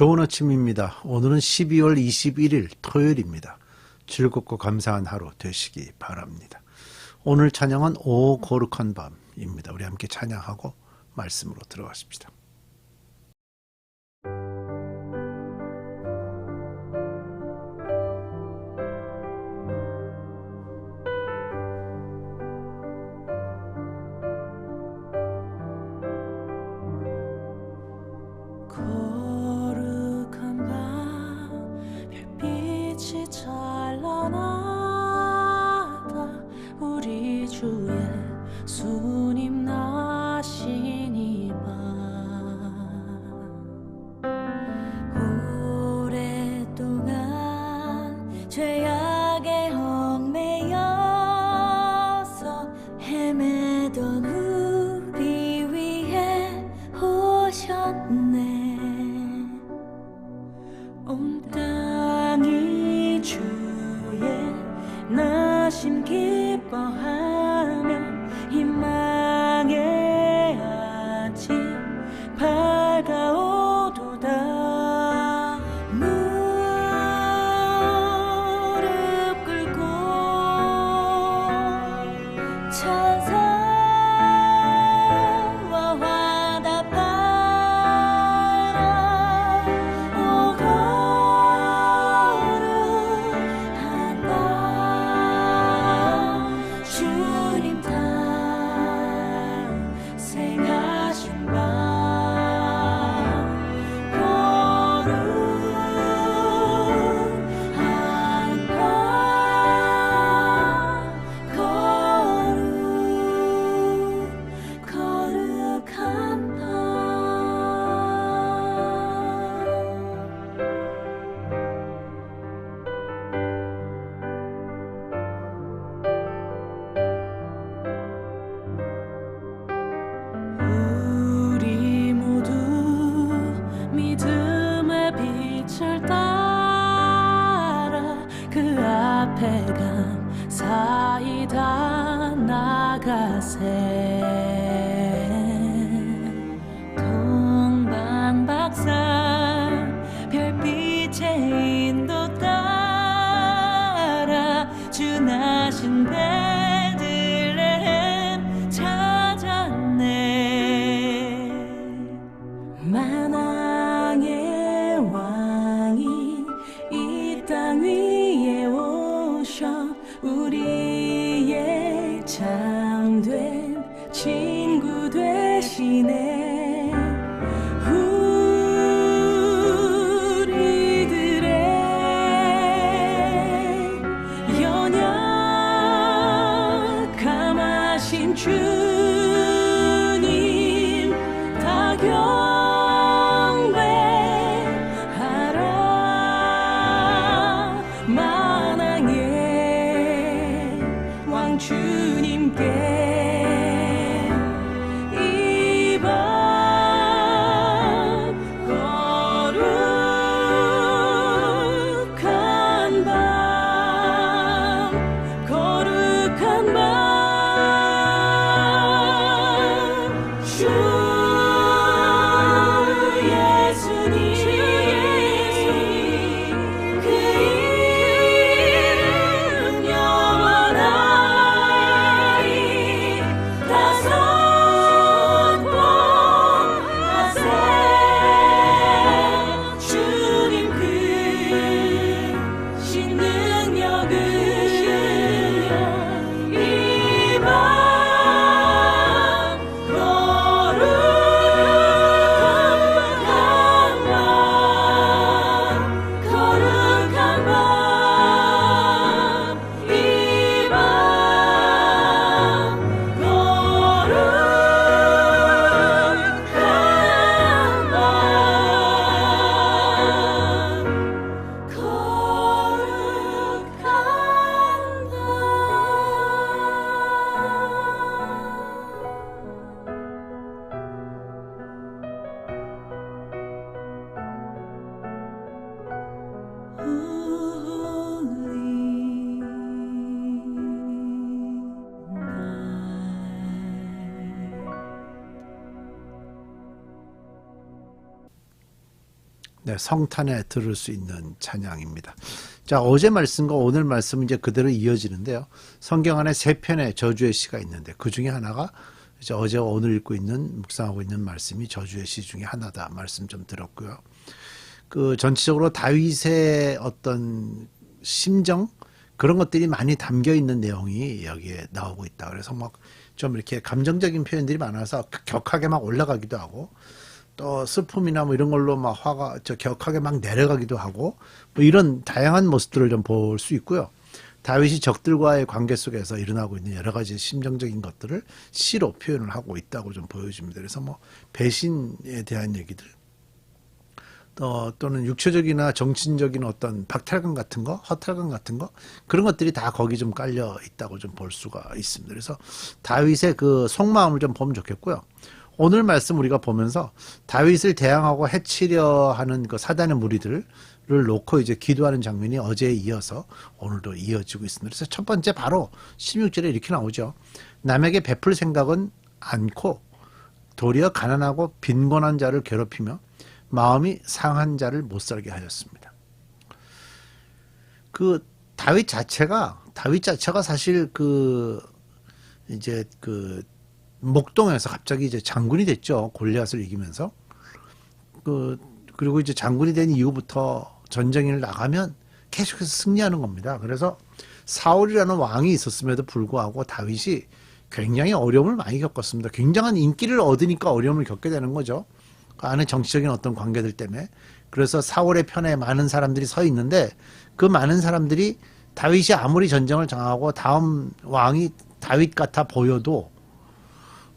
좋은 아침입니다. 오늘은 12월 21일 토요일입니다. 즐겁고 감사한 하루 되시기 바랍니다. 오늘 찬양은 오 거룩한 밤입니다. 우리 함께 찬양하고 말씀으로 들어가십시다. 나심 기뻐하 친구 되시네. 네, 성탄에 들을 수 있는 찬양입니다. 자, 어제 말씀과 오늘 말씀은 이제 그대로 이어지는데요. 성경 안에 세 편의 저주의 시가 있는데 그 중에 하나가 이제 어제와 오늘 읽고 있는 묵상하고 있는 말씀이 저주의 시 중에 하나다 말씀 좀 들었고요. 그 전체적으로 다윗의 어떤 심정 그런 것들이 많이 담겨 있는 내용이 여기에 나오고 있다. 그래서 막 좀 이렇게 감정적인 표현들이 많아서 격하게 막 올라가기도 하고 또 슬픔이나 뭐 이런 걸로 막 화가 저 격하게 막 내려가기도 하고 뭐 이런 다양한 모습들을 좀 볼 수 있고요. 다윗이 적들과의 관계 속에서 일어나고 있는 여러 가지 심정적인 것들을 시로 표현을 하고 있다고 좀 보여집니다. 그래서 뭐 배신에 대한 얘기들 또 또는 육체적이나 정신적인 어떤 박탈감 같은 거, 허탈감 같은 거 그런 것들이 다 거기 좀 깔려 있다고 좀 볼 수가 있습니다. 그래서 다윗의 그 속마음을 좀 보면 좋겠고요. 오늘 말씀 우리가 보면서 다윗을 대항하고 해치려 하는 그 사단의 무리들을 놓고 이제 기도하는 장면이 어제에 이어서 오늘도 이어지고 있습니다. 그래서 첫 번째 바로 16절에 이렇게 나오죠. 남에게 베풀 생각은 않고 도리어 가난하고 빈곤한 자를 괴롭히며 마음이 상한 자를 못 살게 하였습니다. 그 다윗 자체가 다윗 자체가 사실 그 이제 그 목동에서 갑자기 이제 장군이 됐죠. 골리앗을 이기면서 그 그리고 이제 장군이 된 이후부터 전쟁을 나가면 계속해서 승리하는 겁니다. 그래서 사울이라는 왕이 있었음에도 불구하고 다윗이 굉장히 어려움을 많이 겪었습니다. 굉장한 인기를 얻으니까 어려움을 겪게 되는 거죠. 그 안에 정치적인 어떤 관계들 때문에. 그래서 사울의 편에 많은 사람들이 서 있는데 그 많은 사람들이 다윗이 아무리 전쟁을 장하고 다음 왕이 다윗 같아 보여도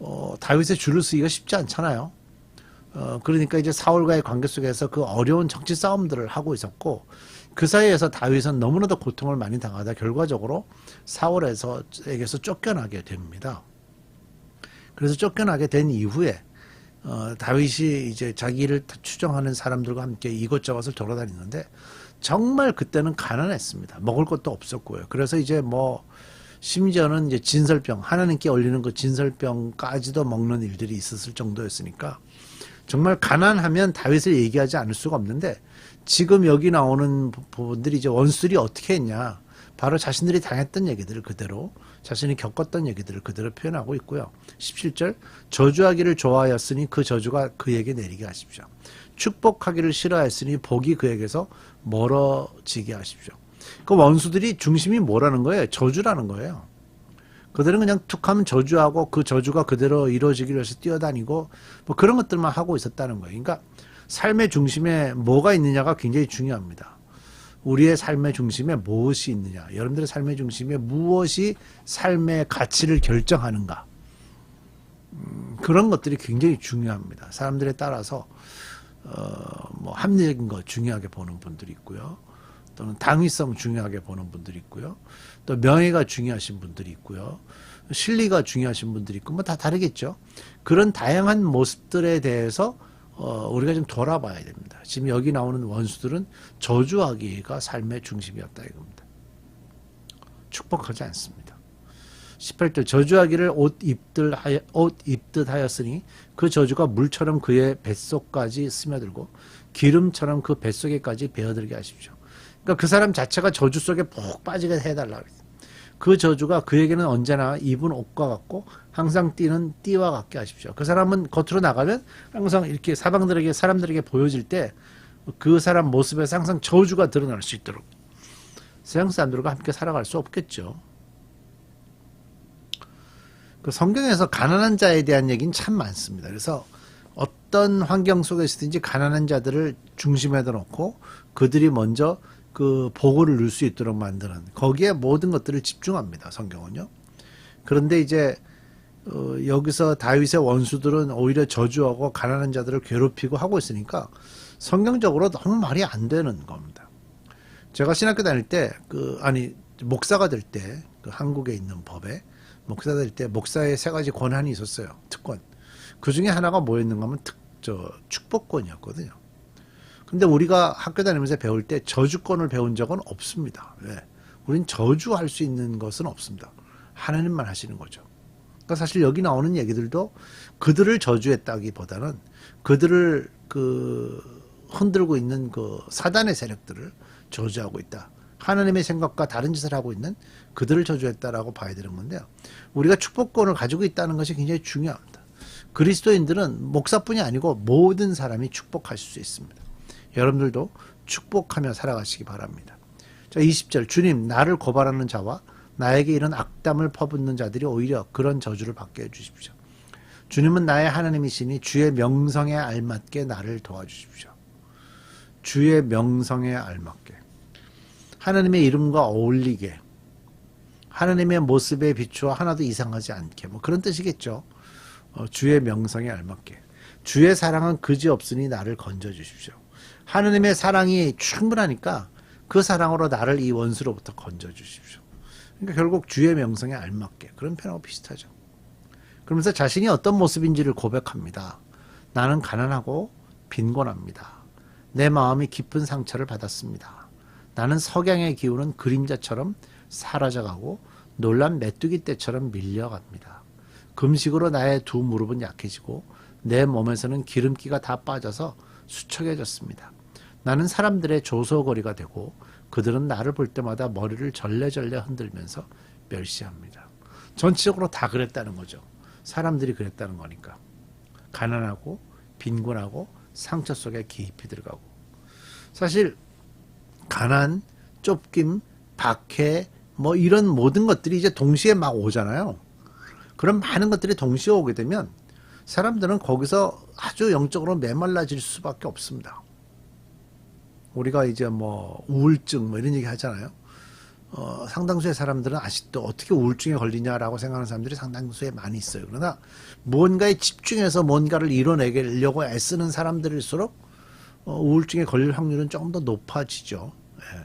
어, 다윗의 줄을 쓰기가 쉽지 않잖아요. 어, 그러니까 이제 사울과의 관계 속에서 그 어려운 정치 싸움들을 하고 있었고 그 사이에서 다윗은 너무나도 고통을 많이 당하다 결과적으로 사울에서 에게서 쫓겨나게 됩니다. 그래서 쫓겨나게 된 이후에 어, 다윗이 이제 자기를 추정하는 사람들과 함께 이곳저곳을 돌아다니는데 정말 그때는 가난했습니다. 먹을 것도 없었고요. 그래서 이제 뭐 심지어는 이제 진설병 하나님께 올리는 그 진설병까지도 먹는 일들이 있었을 정도였으니까 정말 가난하면 다윗을 얘기하지 않을 수가 없는데 지금 여기 나오는 부- 부분들이 이제 원수들이 어떻게 했냐 바로 자신들이 당했던 얘기들을 그대로 자신이 겪었던 얘기들을 그대로 표현하고 있고요. 17절 저주하기를 좋아하였으니 그 저주가 그에게 내리게 하십시오. 축복하기를 싫어하였으니 복이 그에게서 멀어지게 하십시오. 그 원수들이 중심이 뭐라는 거예요? 저주라는 거예요. 그들은 그냥 툭 하면 저주하고 그 저주가 그대로 이루어지기 위해서 뛰어다니고 뭐 그런 것들만 하고 있었다는 거예요. 그러니까 삶의 중심에 뭐가 있느냐가 굉장히 중요합니다. 우리의 삶의 중심에 무엇이 있느냐. 여러분들의 삶의 중심에 무엇이 삶의 가치를 결정하는가. 음, 그런 것들이 굉장히 중요합니다. 사람들에 따라서 어, 뭐 합리적인 거 중요하게 보는 분들이 있고요. 또는 당위성 중요하게 보는 분들이 있고요. 또 명예가 중요하신 분들이 있고요. 실리가 중요하신 분들이 있고 뭐 다 다르겠죠. 그런 다양한 모습들에 대해서 어, 우리가 좀 돌아봐야 됩니다. 지금 여기 나오는 원수들은 저주하기가 삶의 중심이었다 이겁니다. 축복하지 않습니다. 18절 저주하기를 옷 입들 하여, 옷 입듯 하였으니 그 저주가 물처럼 그의 뱃속까지 스며들고 기름처럼 그 뱃속에까지 베어들게 하십시오. 그러니까 그 사람 자체가 저주 속에 푹 빠지게 해달라 그랬어요. 그 저주가 그에게는 언제나 입은 옷과 같고 항상 뛰는 띠와 같게 하십시오. 그 사람은 겉으로 나가면 항상 이렇게 사방들에게 사람들에게 보여질 때 그 사람 모습에서 항상 저주가 드러날 수 있도록 세상 사람들과 함께 살아갈 수 없겠죠. 그 성경에서 가난한 자에 대한 얘기는 참 많습니다. 그래서 어떤 환경 속에서든지 가난한 자들을 중심에다 놓고 그들이 먼저 그 보고를 누릴 수 있도록 만드는 거기에 모든 것들을 집중합니다. 성경은요. 그런데 이제 어, 여기서 다윗의 원수들은 오히려 저주하고 가난한 자들을 괴롭히고 하고 있으니까 성경적으로 너무 말이 안 되는 겁니다. 제가 신학교 다닐 때 그 아니 목사가 될 때 그 한국에 있는 법에 목사 될 때 목사의 세 가지 권한이 있었어요. 특권. 그 중에 하나가 뭐였는가 하면 특, 저, 축복권이었거든요. 근데 우리가 학교 다니면서 배울 때 저주권을 배운 적은 없습니다. 왜? 우린 저주할 수 있는 것은 없습니다. 하나님만 하시는 거죠. 그러니까 사실 여기 나오는 얘기들도 그들을 저주했다기보다는 그들을 그 흔들고 있는 그 사단의 세력들을 저주하고 있다. 하나님의 생각과 다른 짓을 하고 있는 그들을 저주했다라고 봐야 되는 건데요. 우리가 축복권을 가지고 있다는 것이 굉장히 중요합니다. 그리스도인들은 목사뿐이 아니고 모든 사람이 축복하실 수 있습니다. 여러분들도 축복하며 살아가시기 바랍니다. 자, 20절. 주님, 나를 고발하는 자와 나에게 이런 악담을 퍼붓는 자들이 오히려 그런 저주를 받게 해주십시오. 주님은 나의 하나님이시니 주의 명성에 알맞게 나를 도와주십시오. 주의 명성에 알맞게. 하나님의 이름과 어울리게. 하나님의 모습에 비추어 하나도 이상하지 않게. 뭐 그런 뜻이겠죠. 어, 주의 명성에 알맞게. 주의 사랑은 그지 없으니 나를 건져 주십시오. 하나님의 사랑이 충분하니까 그 사랑으로 나를 이 원수로부터 건져 주십시오. 그러니까 결국 주의 명성에 알맞게 그런 표현하고 비슷하죠. 그러면서 자신이 어떤 모습인지를 고백합니다. 나는 가난하고 빈곤합니다. 내 마음이 깊은 상처를 받았습니다. 나는 석양의 기운은 그림자처럼 사라져가고 놀란 메뚜기 떼처럼 밀려갑니다. 금식으로 나의 두 무릎은 약해지고 내 몸에서는 기름기가 다 빠져서 수척해졌습니다. 나는 사람들의 조소거리가 되고 그들은 나를 볼 때마다 머리를 절레절레 흔들면서 멸시합니다. 전체적으로 다 그랬다는 거죠. 사람들이 그랬다는 거니까. 가난하고 빈곤하고 상처 속에 깊이 들어가고. 사실 가난, 쫓김, 박해 뭐 이런 모든 것들이 이제 동시에 막 오잖아요. 그런 많은 것들이 동시에 오게 되면 사람들은 거기서 아주 영적으로 메말라질 수밖에 없습니다. 우리가 이제 뭐 우울증 뭐 이런 얘기 하잖아요. 어, 상당수의 사람들은 아직도 어떻게 우울증에 걸리냐라고 생각하는 사람들이 상당수에 많이 있어요. 그러나 무언가에 집중해서 뭔가를 이뤄내려고 애쓰는 사람들일수록 어, 우울증에 걸릴 확률은 조금 더 높아지죠. 예.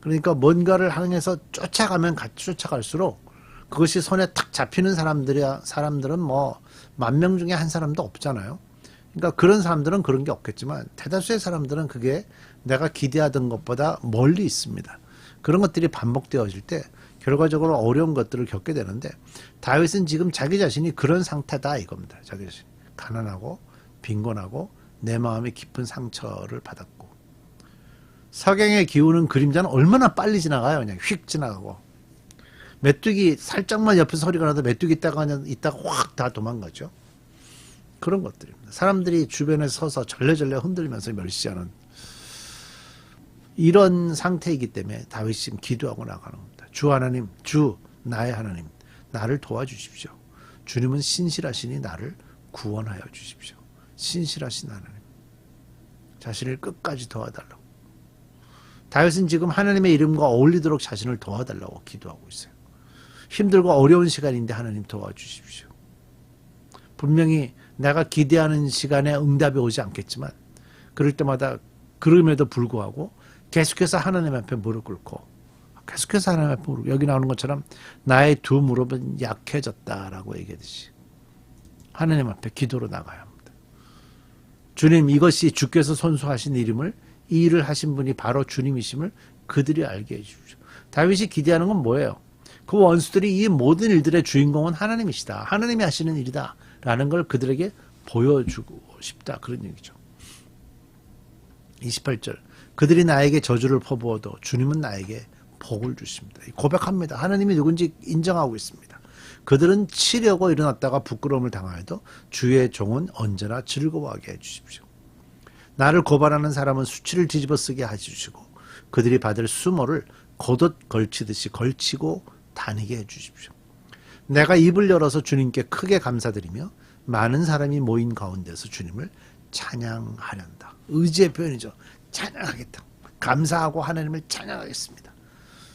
그러니까 뭔가를 향해서 쫓아가면 같이 쫓아갈수록 그것이 손에 탁 잡히는 사람들이 사람들은 뭐 만 명 중에 한 사람도 없잖아요. 그러니까 그런 사람들은 그런 게 없겠지만 대다수의 사람들은 그게 내가 기대하던 것보다 멀리 있습니다. 그런 것들이 반복되어질 때 결과적으로 어려운 것들을 겪게 되는데 다윗은 지금 자기 자신이 그런 상태다 이겁니다. 자기 자신 가난하고 빈곤하고 내 마음에 깊은 상처를 받았고 석양의 기우는 그림자는 얼마나 빨리 지나가요. 그냥 휙 지나가고 메뚜기 살짝만 옆에 소리가 나도 메뚜기 있다가 있다가 확 다 도망가죠. 그런 것들입니다. 사람들이 주변에 서서 절레절레 흔들면서 멸시하는 이런 상태이기 때문에 다윗이 기도하고 나가는 겁니다. 주 하나님, 주 나의 하나님, 나를 도와주십시오. 주님은 신실하시니 나를 구원하여 주십시오. 신실하신 하나님, 자신을 끝까지 도와달라고. 다윗은 지금 하나님의 이름과 어울리도록 자신을 도와달라고 기도하고 있어요. 힘들고 어려운 시간인데 하나님 도와주십시오. 분명히 내가 기대하는 시간에 응답이 오지 않겠지만 그럴 때마다 그럼에도 불구하고 계속해서 하나님 앞에 무릎 꿇고 계속해서 하나님 앞에 무릎 여기 나오는 것처럼 나의 두 무릎은 약해졌다라고 얘기하듯이 하나님 앞에 기도로 나가야 합니다. 주님 이것이 주께서 손수하신 이름을 이 일을 하신 분이 바로 주님이심을 그들이 알게 해주십시오. 다윗이 기대하는 건 뭐예요? 그 원수들이 이 모든 일들의 주인공은 하나님이시다. 하나님이 하시는 일이다. 라는 걸 그들에게 보여주고 싶다. 그런 얘기죠. 28절. 그들이 나에게 저주를 퍼부어도 주님은 나에게 복을 주십니다. 고백합니다. 하나님이 누군지 인정하고 있습니다. 그들은 치려고 일어났다가 부끄러움을 당하여도 주의 종은 언제나 즐거워하게 해주십시오. 나를 고발하는 사람은 수치를 뒤집어 쓰게 해주시고 그들이 받을 수모를 겉옷 걸치듯이 걸치고 다니게 해주십시오. 내가 입을 열어서 주님께 크게 감사드리며 많은 사람이 모인 가운데서 주님을 찬양하련다. 의지의 표현이죠. 찬양하겠다. 감사하고 하나님을 찬양하겠습니다.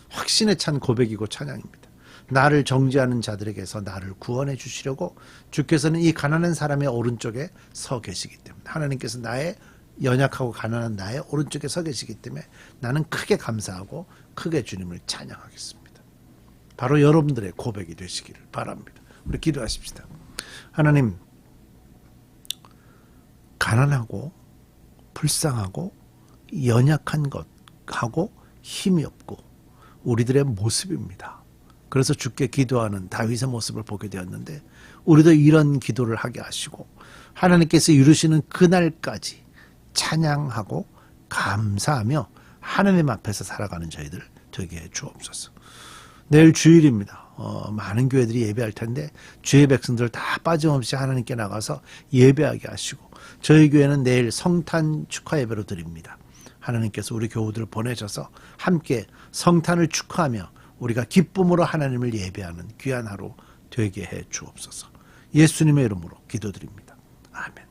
확신에 찬 고백이고 찬양입니다. 나를 정죄하는 자들에게서 나를 구원해 주시려고 주께서는 이 가난한 사람의 오른쪽에 서 계시기 때문에 하나님께서 나의 연약하고 가난한 나의 오른쪽에 서 계시기 때문에 나는 크게 감사하고 크게 주님을 찬양하겠습니다. 바로 여러분들의 고백이 되시기를 바랍니다. 우리 기도하십시다. 하나님, 가난하고 불쌍하고 연약한 것하고 힘이 없고 우리들의 모습입니다. 그래서 주께 기도하는 다윗의 모습을 보게 되었는데 우리도 이런 기도를 하게 하시고 하나님께서 이루시는 그날까지 찬양하고 감사하며 하나님 앞에서 살아가는 저희들 되게 해 주옵소서. 내일 주일입니다. 어, 많은 교회들이 예배할 텐데 주의 백성들 다 빠짐없이 하나님께 나가서 예배하게 하시고 저희 교회는 내일 성탄 축하 예배로 드립니다. 하나님께서 우리 교우들을 보내셔서 함께 성탄을 축하하며 우리가 기쁨으로 하나님을 예배하는 귀한 하루 되게 해 주옵소서. 예수님의 이름으로 기도드립니다. 아멘.